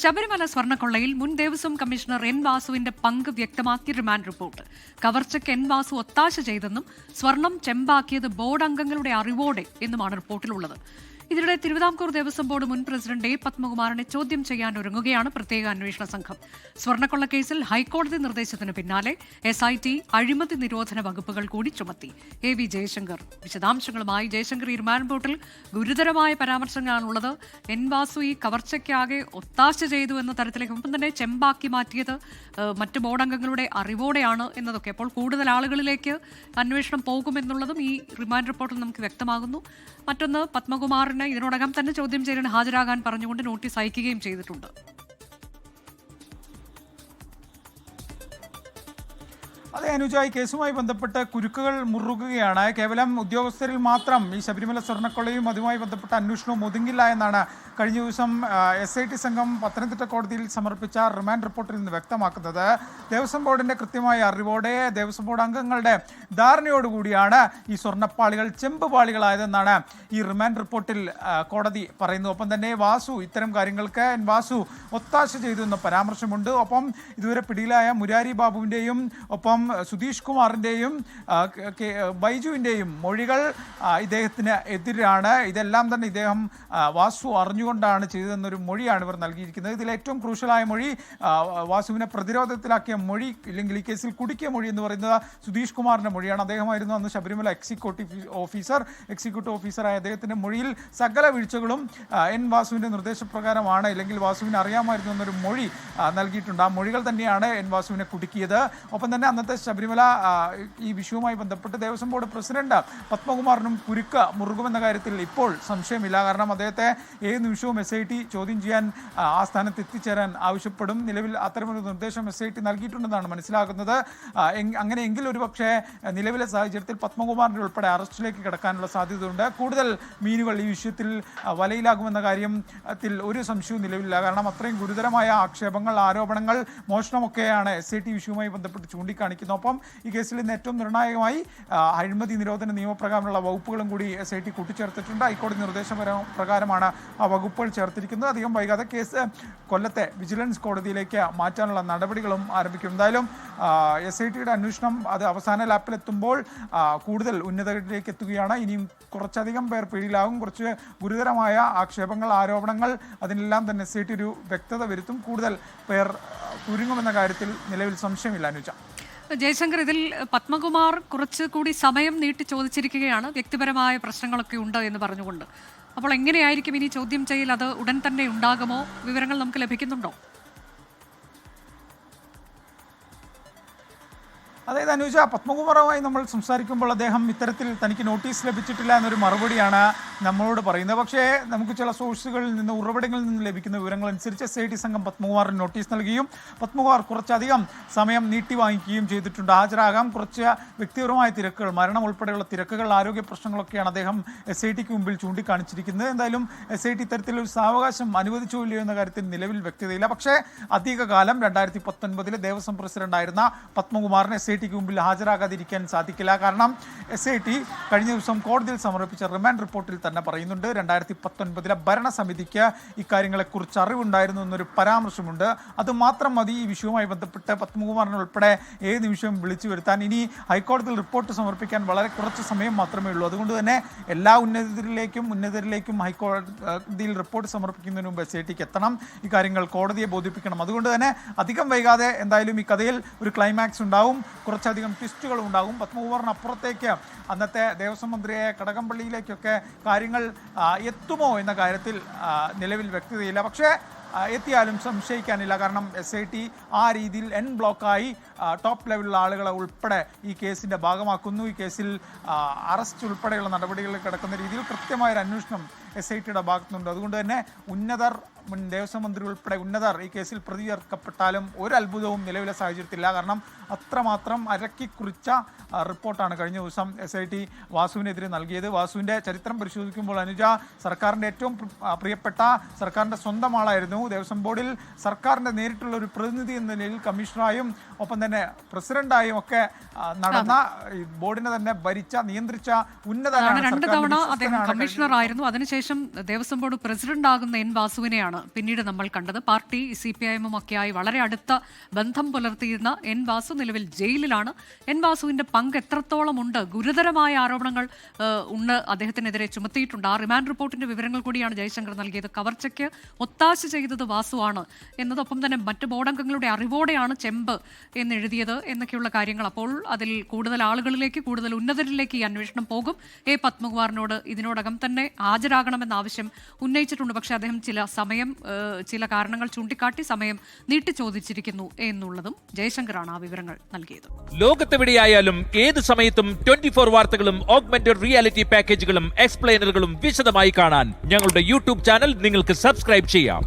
ശബരിമല സ്വർണക്കൊള്ളയിൽ മുൻ Devaswom commissioner N വാസുവിന്റെ പങ്ക് വ്യക്തമാക്കി റിമാൻഡ് റിപ്പോർട്ട്. കവർച്ചയ്ക്ക് എൻ വാസു ഒത്താശ ചെയ്തെന്നും സ്വർണം ചെമ്പാക്കിയത് ബോർഡ് അംഗങ്ങളുടെ അറിവോടെ എന്നുമാണ് റിപ്പോർട്ടിലുള്ളത്. ഇതിനിടെ തിരുവിതാംകൂർ ദേവസ്വം ബോർഡ് മുൻ പ്രസിഡന്റ് എ പത്മകുമാറിനെ ചോദ്യം ചെയ്യാൻ ഒരുങ്ങുകയാണ് പ്രത്യേക അന്വേഷണ സംഘം. സ്വർണക്കൊള്ള കേസിൽ ഹൈക്കോടതി നിർദ്ദേശത്തിന് പിന്നാലെ എസ് ഐ ടി അഴിമതി നിരോധന വകുപ്പുകൾ കൂടി ചുമത്തി. A V Jayasankar. വിശദാംശങ്ങളുമായി ജയശങ്കർ റിമാൻഡ് റിപ്പോർട്ടിൽ ഗുരുതരമായ പരാമർശങ്ങളാണുള്ളത്. എൻ വാസു ഈ കവർച്ചയ്ക്കാകെ ഒത്താശ ചെയ്തു എന്ന തരത്തിലേക്ക് ഒപ്പം തന്നെ ചെമ്പാക്കി മാറ്റിയത് മറ്റ് ബോർഡ് അംഗങ്ങളുടെ അറിവോടെയാണ് എന്നതൊക്കെ. അപ്പോൾ കൂടുതൽ ആളുകളിലേക്ക് അന്വേഷണം പോകുമെന്നുള്ളതും ഈ റിമാൻഡ് റിപ്പോർട്ടിൽ നമുക്ക് വ്യക്തമാകുന്നു. മറ്റൊന്ന് പത്മകുമാറിന് ഇതിനോടകം തന്നെ ചോദ്യം ചെയ്യലിന് ഹാജരാകാൻ പറഞ്ഞുകൊണ്ട് നോട്ടീസ് അയക്കുകയും ചെയ്തിട്ടുണ്ട് അതെ അനുജ ഈ കേസുമായി ബന്ധപ്പെട്ട് കുരുക്കുകൾ മുറുകുകയാണ്. കേവലം ഉദ്യോഗസ്ഥരിൽ മാത്രം ഈ ശബരിമല സ്വർണക്കൊള്ളയും അതുമായി ബന്ധപ്പെട്ട അന്വേഷണവും ഒതുങ്ങില്ല എന്നാണ് കഴിഞ്ഞ ദിവസം എസ് ഐ ടി സംഘം പത്തനംതിട്ട കോടതിയിൽ സമർപ്പിച്ച റിമാൻഡ് റിപ്പോർട്ടിൽ നിന്ന് വ്യക്തമാക്കുന്നത്. ദേവസ്വം ബോർഡിന്റെ കൃത്യമായ അറിവോടെ ദേവസ്വം ബോർഡ് അംഗങ്ങളുടെ ധാരണയോടുകൂടിയാണ് ഈ സ്വർണപ്പാളികൾ ചെമ്പ് പാളികളായതെന്നാണ് ഈ റിമാൻഡ് റിപ്പോർട്ടിൽ കോടതി പറയുന്നത് ഒപ്പം തന്നെ വാസു ഇത്തരം കാര്യങ്ങൾക്ക് എൻ വാസു ഒത്താശ ചെയ്തു എന്ന പരാമർശമുണ്ട്. ഒപ്പം ഇതുവരെ പിടിയിലായ മുരാരി ബാബുവിന്റെയും ഒപ്പം സുധീഷ് കുമാറിന്റെയും ബൈജുവിന്റെയും മൊഴികൾ ഇദ്ദേഹത്തിന് എതിരാണ്. ഇതെല്ലാം തന്നെ ഇദ്ദേഹം വാസു അറിഞ്ഞുകൊണ്ടാണ് ചെയ്തതെന്നൊരു മൊഴിയാണ് ഇവർ നൽകിയിരിക്കുന്നത്. ഇതിൽ ഏറ്റവും ക്രൂഷ്യലായ മൊഴി വാസുവിനെ പ്രതിരോധത്തിലാക്കിയ മൊഴി ഇല്ലെങ്കിൽ ഈ കേസിൽ കുടുക്കിയ മൊഴി എന്ന് പറയുന്നത് സുധീഷ് കുമാറിന്റെ മൊഴിയാണ്. അദ്ദേഹമായിരുന്നു അന്ന് ശബരിമല എക്സിക്യൂട്ടീവ് ഓഫീസർ. എക്സിക്യൂട്ടീവ് ഓഫീസറായ അദ്ദേഹത്തിന്റെ മൊഴിയിൽ സകല വീഴ്ചകളും എൻ വാസുവിന്റെ നിർദ്ദേശപ്രകാരമാണ്. ഇല്ലെങ്കിൽ വാസുവിന് അറിയാമായിരുന്നു എന്നൊരു മൊഴി നൽകിയിട്ടുണ്ട്. ആ മൊഴികൾ തന്നെയാണ് എൻ വാസുവിനെ കുടുക്കിയത്. ഒപ്പം തന്നെ അന്നത്തെ ശബരിമല ഈ വിഷയവുമായി ബന്ധപ്പെട്ട് ദേവസ്വം ബോർഡ് പ്രസിഡന്റ് പത്മകുമാറിനും കുരുക്ക് മുറുകുമെന്ന കാര്യത്തിൽ ഇപ്പോൾ സംശയമില്ല. കാരണം അദ്ദേഹത്തെ ഏത് നിമിഷവും എസ് ഐ ടി ചോദ്യം ചെയ്യാൻ ആ, സ്ഥാനത്ത് എത്തിച്ചേരാൻ ആവശ്യപ്പെടും. നിലവിൽ അത്തരമൊരു നിർദ്ദേശം എസ് ഐ ടി നൽകിയിട്ടുണ്ടെന്നാണ് മനസ്സിലാക്കുന്നത് അങ്ങനെയെങ്കിൽ ഒരു പക്ഷേ നിലവിലെ സാഹചര്യത്തിൽ പത്മകുമാറിന്റെ ഉൾപ്പെടെ അറസ്റ്റിലേക്ക് കിടക്കാനുള്ള സാധ്യതയുണ്ട്. കൂടുതൽ മീനുകൾ ഈ വിഷയത്തിൽ വലയിലാകുമെന്ന കാര്യത്തിൽ ഒരു സംശയവും നിലവിലില്ല. കാരണം അത്രയും ഗുരുതരമായ ആക്ഷേപങ്ങൾ ആരോപണങ്ങൾ മോഷണമൊക്കെയാണ് എസ് ഐ ടി വിഷയവുമായി ബന്ധപ്പെട്ട് ചൂണ്ടിക്കാണിക്കുന്നത്. ഒപ്പം ഈ കേസിൽ ഇന്ന് ഏറ്റവും നിർണായകമായി അഴിമതി നിരോധന നിയമപ്രകാരമുള്ള വകുപ്പുകളും കൂടി എസ് ഐ ടി കൂട്ടിച്ചേർത്തിട്ടുണ്ട്. ഹൈക്കോടതി നിർദ്ദേശപര പ്രകാരമാണ് ആ വകുപ്പുകൾ ചേർത്തിരിക്കുന്നത്. അധികം വൈകാതെ കേസ് കൊല്ലത്തെ വിജിലൻസ് കോടതിയിലേക്ക് മാറ്റാനുള്ള നടപടികളും ആരംഭിക്കും. എന്തായാലും എസ് ഐ ടിയുടെ അന്വേഷണം അത് അവസാന ലാപ്പിലെത്തുമ്പോൾ കൂടുതൽ ഉന്നതകളിലേക്ക് എത്തുകയാണ്. ഇനിയും കുറച്ചധികം പേർ പിടിയിലാകും. കുറച്ച് ഗുരുതരമായ ആക്ഷേപങ്ങൾ ആരോപണങ്ങൾ അതിനെല്ലാം തന്നെ എസ് ഐ ടി ഒരു വ്യക്തത വരുത്തും. കൂടുതൽ പേർ കുരുങ്ങുമെന്ന കാര്യത്തിൽ നിലവിൽ സംശയമില്ല അനുജ. ജയശങ്കർ ഇതിൽ പത്മകുമാർ കുറച്ച് കൂടി സമയം നീട്ടി ചോദിച്ചിരിക്കുകയാണ്. വ്യക്തിപരമായ പ്രശ്നങ്ങളൊക്കെ ഉണ്ട് എന്ന് പറഞ്ഞുകൊണ്ട്. അപ്പോൾ എങ്ങനെയായിരിക്കും ഇനി ചോദ്യം ചെയ്യൽ? അത് ഉടൻ തന്നെ ഉണ്ടാകുമോ? വിവരങ്ങൾ നമുക്ക് ലഭിക്കുന്നുണ്ടോ? അതായത് അനുജ പത്മകുമാറുമായി നമ്മൾ സംസാരിക്കുമ്പോൾ അദ്ദേഹം ഇത്തരത്തിൽ തനിക്ക് നോട്ടീസ് ലഭിച്ചിട്ടില്ല എന്നൊരു മറുപടിയാണ് നമ്മളോട് പറയുന്നത്. പക്ഷേ നമുക്ക് ചില സോഴ്സുകളിൽ നിന്ന് ഉറവിടങ്ങളിൽ നിന്ന് ലഭിക്കുന്ന വിവരങ്ങൾ അനുസരിച്ച് എസ് ഐ ടി സംഘം പത്മകുമാറിന് നോട്ടീസ് നൽകുകയും പത്മകുമാർ കുറച്ചധികം സമയം നീട്ടി വാങ്ങിക്കുകയും ചെയ്തിട്ടുണ്ട്. ഹാജരാകാം. കുറച്ച് വ്യക്തിപരമായ തിരക്കുകൾ മരണം ഉൾപ്പെടെയുള്ള തിരക്കുകൾ ആരോഗ്യ പ്രശ്നങ്ങളൊക്കെയാണ് അദ്ദേഹം എസ് ഐ ടിക്ക് മുമ്പിൽ ചൂണ്ടിക്കാണിച്ചിരിക്കുന്നത്. എന്തായാലും എസ് ഐ ടി ഇത്തരത്തിലൊരു സാവകാശം അനുവദിച്ചോ ഇല്ലയോ എന്ന കാര്യത്തിൽ നിലവിൽ വ്യക്തതയില്ല. പക്ഷേ അധികകാലം രണ്ടായിരത്തി പത്തൊൻപതിലെ ദേവസ്വം പ്രസിഡന്റായിരുന്ന പത്മകുമാറിനെ എസ് ഐ ടിക്ക് മുമ്പിൽ ഹാജരാകാതിരിക്കാൻ സാധിക്കില്ല. കാരണം എസ് ഐ ടി കഴിഞ്ഞ ദിവസം കോടതിയിൽ സമർപ്പിച്ച റിമാൻഡ് റിപ്പോർട്ടിൽ തന്നെ പറയുന്നുണ്ട് രണ്ടായിരത്തി പത്തൊൻപതിലെ ഭരണസമിതിക്ക് ഇക്കാര്യങ്ങളെക്കുറിച്ച് അറിവുണ്ടായിരുന്നു എന്നൊരു പരാമർശമുണ്ട്. അത് മാത്രം മതി ഈ വിഷയവുമായി ബന്ധപ്പെട്ട് പത്മകുമാറിനെ ഉൾപ്പെടെ ഏത് നിമിഷവും വിളിച്ചു വരുത്താൻ. ഇനി ഹൈക്കോടതിയിൽ റിപ്പോർട്ട് സമർപ്പിക്കാൻ വളരെ കുറച്ച് സമയം മാത്രമേ ഉള്ളൂ. അതുകൊണ്ട് തന്നെ എല്ലാ ഉന്നതരിലേക്കും ഉന്നതരിലേക്കും ഹൈക്കോടതിയിൽ റിപ്പോർട്ട് സമർപ്പിക്കുന്നതിന് മുമ്പ് എസ് ഐ ടിക്ക് എത്തണം. ഇക്കാര്യങ്ങൾ കാര്യങ്ങൾ കോടതിയെ ബോധിപ്പിക്കണം. അതുകൊണ്ട് തന്നെ അധികം വൈകാതെ എന്തായാലും ഈ കഥയിൽ ഒരു ക്ലൈമാക്സ് ഉണ്ടാവും. കുറച്ചധികം ട്വിസ്റ്റുകളും ഉണ്ടാകും. പത്മകുമാറിന് അപ്പുറത്തേക്ക് അന്നത്തെ ദേവസ്വം മന്ത്രിയെ കടകംപള്ളിയിലേക്കൊക്കെ കാര്യങ്ങൾ എത്തുമോ എന്ന കാര്യത്തിൽ നിലവിൽ വ്യക്തതയില്ല. പക്ഷേ എത്തിയാലും സംശയിക്കാനില്ല. കാരണം എസ് ഐ ടി ആ രീതിയിൽ എൻ ബ്ലോക്കായി ടോപ്പ് ലെവലിലുള്ള ആളുകളെ ഉൾപ്പെടെ ഈ കേസിന്റെ ഭാഗമാക്കുന്നു. ഈ കേസിൽ അറസ്റ്റ് ഉൾപ്പെടെയുള്ള നടപടികളിൽ കിടക്കുന്ന രീതിയിൽ കൃത്യമായൊരു അന്വേഷണം എസ് ഐ ടിയുടെ ഭാഗത്തുനിന്നുണ്ട് അതുകൊണ്ട് തന്നെ ഉന്നതർ മുൻ ദേവസ്വം മന്ത്രി ഉൾപ്പെടെ ഉന്നതർ ഈ കേസിൽ പ്രതി ചേർക്കപ്പെട്ടാലും ഒരു അത്ഭുതവും നിലവിലെ സാഹചര്യത്തില്ല കാരണം അത്രമാത്രം അരക്കിക്കുറിച്ച റിപ്പോർട്ടാണ് കഴിഞ്ഞ ദിവസം എസ് ഐ ടി വാസുവിനെതിരെ നൽകിയത്. വാസുവിന്റെ ചരിത്രം പരിശോധിക്കുമ്പോൾ അനുജ സർക്കാരിന്റെ ഏറ്റവും പ്രിയപ്പെട്ട സർക്കാരിന്റെ സ്വന്തം ആളായിരുന്നു. ദേവസ്വം ബോർഡിൽ സർക്കാരിന്റെ നേരിട്ടുള്ള ഒരു പ്രതിനിധി എന്ന നിലയിൽ കമ്മീഷണറായും ഒപ്പം തന്നെ പ്രസിഡന്റായും ഒക്കെ നടന്ന ബോർഡിനെ തന്നെ ഭരിച്ച നിയന്ത്രിച്ച ഉന്നതനാണ് രണ്ട് തവണ അദ്ദേഹം കമ്മീഷണർ ആയിരുന്നു അതിനുശേഷം ദേവസ്വം ബോർഡ് പ്രസിഡന്റ് ആകുന്ന എൻ വാസുവിനെയാണ് പിന്നീട് നമ്മൾ കണ്ടത്. പാർട്ടി സി പി ഐ എമ്മും ഒക്കെയായി വളരെ അടുത്ത ബന്ധം പുലർത്തിയിരുന്ന എൻ വാസു നിലവിൽ ജയിലിലാണ്. എൻ വാസുവിന്റെ പങ്ക് എത്രത്തോളം ഉണ്ട്? ഗുരുതരമായ ആരോപണങ്ങൾ ഉണ്ട് അദ്ദേഹത്തിനെതിരെ ചുമത്തിയിട്ടുണ്ട്. ആ റിമാൻഡ് റിപ്പോർട്ടിന്റെ വിവരങ്ങൾ കൂടിയാണ് ജയശങ്കർ നൽകിയത്. കവർച്ചയ്ക്ക് ഒത്താശ ചെയ്തത് വാസുവാണ് എന്നതൊപ്പം തന്നെ മറ്റ് ബോർഡംഗങ്ങളുടെ അറിവോടെയാണ് ചെമ്പ് എന്നെഴുതിയത് എന്നൊക്കെയുള്ള കാര്യങ്ങൾ. അപ്പോൾ അതിൽ കൂടുതൽ ആളുകളിലേക്ക് കൂടുതൽ ഉന്നതരിലേക്ക് ഈ അന്വേഷണം പോകും. എ പത്മകുമാറിനോട് ഇതിനോടകം തന്നെ ഹാജരാകണമെന്ന ആവശ്യം ഉന്നയിച്ചിട്ടുണ്ട്. പക്ഷേ അദ്ദേഹം ചില സമയം ഏഹ്, ചില കാരണങ്ങൾ ചൂണ്ടിക്കാട്ടി സമയം നീട്ടി ചോദിച്ചിരിക്കുന്നു എന്നുള്ളതും ജയശങ്കറാണ് ആ വിവരങ്ങൾ നൽകിയത്. ലോകത്തെവിടെയായാലും ഏത് സമയത്തും ട്വന്റി ഫോർ വാർത്തകളും ഓഗ്മെന്റഡ് റിയാലിറ്റി പാക്കേജുകളും എക്സ്പ്ലെയിനറുകളും വിശദമായി കാണാൻ ഞങ്ങളുടെ യൂട്യൂബ് ചാനൽ നിങ്ങൾക്ക് സബ്സ്ക്രൈബ് ചെയ്യാം.